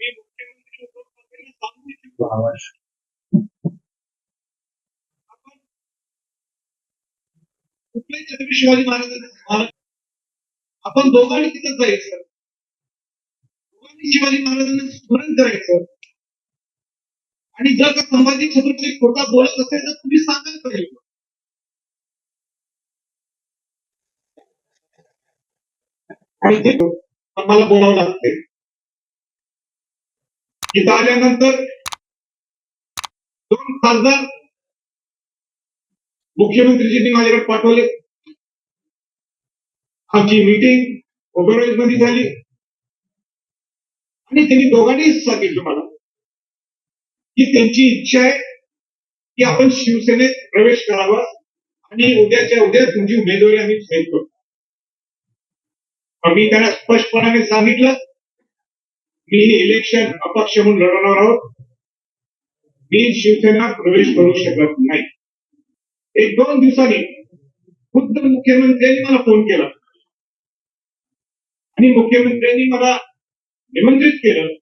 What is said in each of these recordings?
मी मुख्यमंत्री उद्धव ठाकरेंना सांगू इच्छितो आपण कुठल्याही छत्रपती शिवाजी महाराजांना आपण दोघांनी तिथं जायचं. दोघांनी शिवाजी महाराजांना स्मरण करायचं. आणि जर का संभाजी छत्रपती खोटा बोलत असेल तर तुम्ही सांगायला पाहिजे आणि ते मला बोलावं लागते इथं आल्यानंतर दोन खासदार मुख्यमंत्रीजींनी माझ्याकडे पाठवले. आमची मीटिंग ओबेरॉइजमध्ये झाली. आणि त्यांनी दोघांनी सांगितलं मला की त्यांची इच्छा आहे की आपण शिवसेनेत प्रवेश करावा आणि उद्याच्या उद्या तुमची उमेदवारी आम्ही जाहीर करू. मी त्यांना स्पष्टपणाने सांगितलं. मी हे इलेक्शन अपक्ष म्हणून लढवणार आहोत. मी शिवसेना प्रवेश करू शकत नाही. एक दोन दिवसांनी खुद्द मुख्यमंत्र्यांनी मला फोन केला. आणि मुख्यमंत्र्यांनी मला निमंत्रित केलं.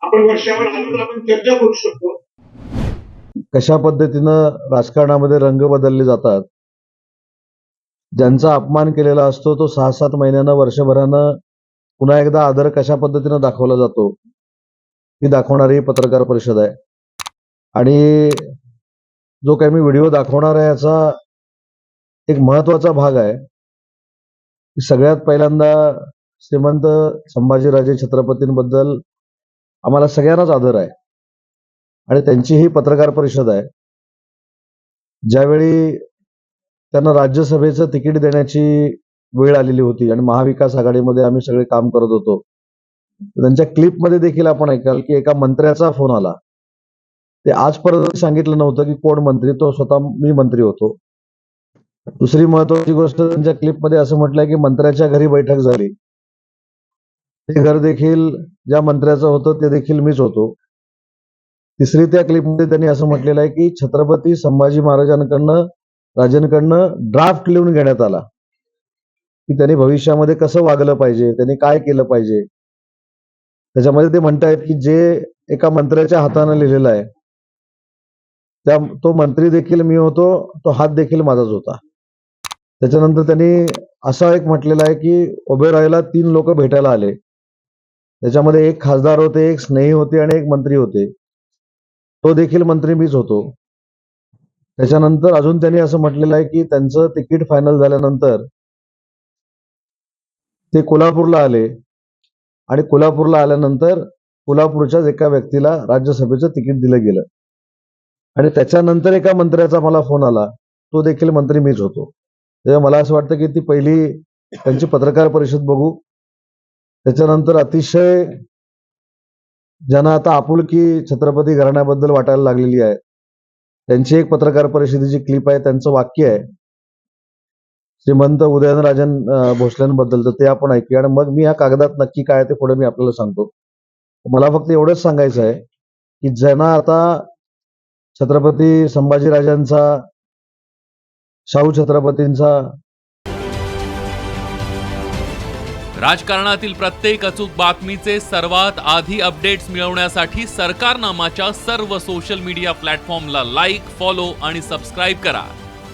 आपण वर्षावर आलो आपण चर्चा करू शकतो. कशा पद्धतीनं राजकारणामध्ये रंग बदलले जातात ज्यांचा अपमान केलेला असतो तो सहा सात महिन्यानं वर्षभरानं पुन्हा एकदा आदर कशा पद्धतीनं दाखवला जातो ही दाखवणारी ही पत्रकार परिषद आहे. आणि जो काही मी व्हिडिओ दाखवणार आहे याचा एक महत्त्वाचा भाग आहे. सगळ्यात पहिल्यांदा श्रीमंत संभाजीराजे छत्रपतींबद्दल आम्हाला सगळ्यांनाच आदर आहे. आणि त्यांची ही पत्रकार परिषद आहे. ज्यावेळी त्यांना राज्यसभेचं तिकीट देण्याची वेळ आलेली होती आणि महाविकास आघाडीमध्ये आम्ही सगळे काम करत होतो. त्यांच्या क्लिपमध्ये देखील आपण ऐकाल की एका मंत्र्याचा फोन आला. ते आजपर्यंत सांगितलं नव्हतं की कोण मंत्री तो स्वतः मी मंत्री होतो. दुसरी महत्वाची गोष्ट त्यांच्या क्लिपमध्ये असं म्हटलंय की मंत्र्याच्या घरी बैठक झाली. ते घर देखील ज्या मंत्र्याचं होतं ते देखील मीच होतो. तिसरी त्या क्लिपमध्ये त्यांनी असं म्हटलेलं आहे की छत्रपती संभाजी महाराजांकडनं राजांकडनं ड्राफ्ट लिहून घेण्यात आला. की त्यांनी भविष्यामध्ये कसं वागलं पाहिजे त्यांनी काय केलं पाहिजे. त्याच्यामध्ये ते म्हणतायत की जे एका मंत्र्याच्या हातानं लिहिलेलं आहे त्या तो मंत्री देखील मी होतो तो हात देखील माझाच होता. त्याच्यानंतर त्यांनी असा एक म्हटलेलं आहे की ओबेरॉयला तीन लोक भेटायला आले. त्याच्यामध्ये एक खासदार होते एक स्नेही होते आणि एक मंत्री होते. तो देखील मंत्री मीच होतो. त्याच्यानंतर अजून त्यांनी असं म्हटलेलं आहे की त्यांचं तिकीट फायनल झाल्यानंतर ते कोल्हापूरला आले. आणि कोल्हापूरला आल्यानंतर कोल्हापूरच्याच एका व्यक्तीला राज्यसभेचं तिकीट दिलं गेलं. आणि त्याच्यानंतर एका मंत्र्याचा मला फोन आला. तो देखील मंत्री मीच होतो. तेव्हा मला असं वाटतं की ती पहिली त्यांची पत्रकार परिषद बघू. त्याच्यानंतर अतिशय ज्यांना आता आपुलकी छत्रपती घराण्याबद्दल वाटायला लागलेली आहे. त्यांची एक पत्रकार परिषदेची क्लिप आहे त्यांचं वाक्य आहे. श्रीमंत उदयनराजन भोसलेंबद्दल तर ते आपण ऐकूया आणि मग मी या कागदात नक्की काय ते पुढे मी आपल्याला सांगतो. मला फक्त एवढंच सांगायचं आहे की ज्यांना आता छत्रपती संभाजीराजांचा शाहू छत्रपतींचा राजकारणातील प्रत्येक अचूक बातमीचे सर्वात आधी अपडेट्स मिळवण्यासाठी सरकारनामाच्या सर्व सोशल मीडिया प्लॅटफॉर्मला लाईक फॉलो आणि सबस्क्राईब करा.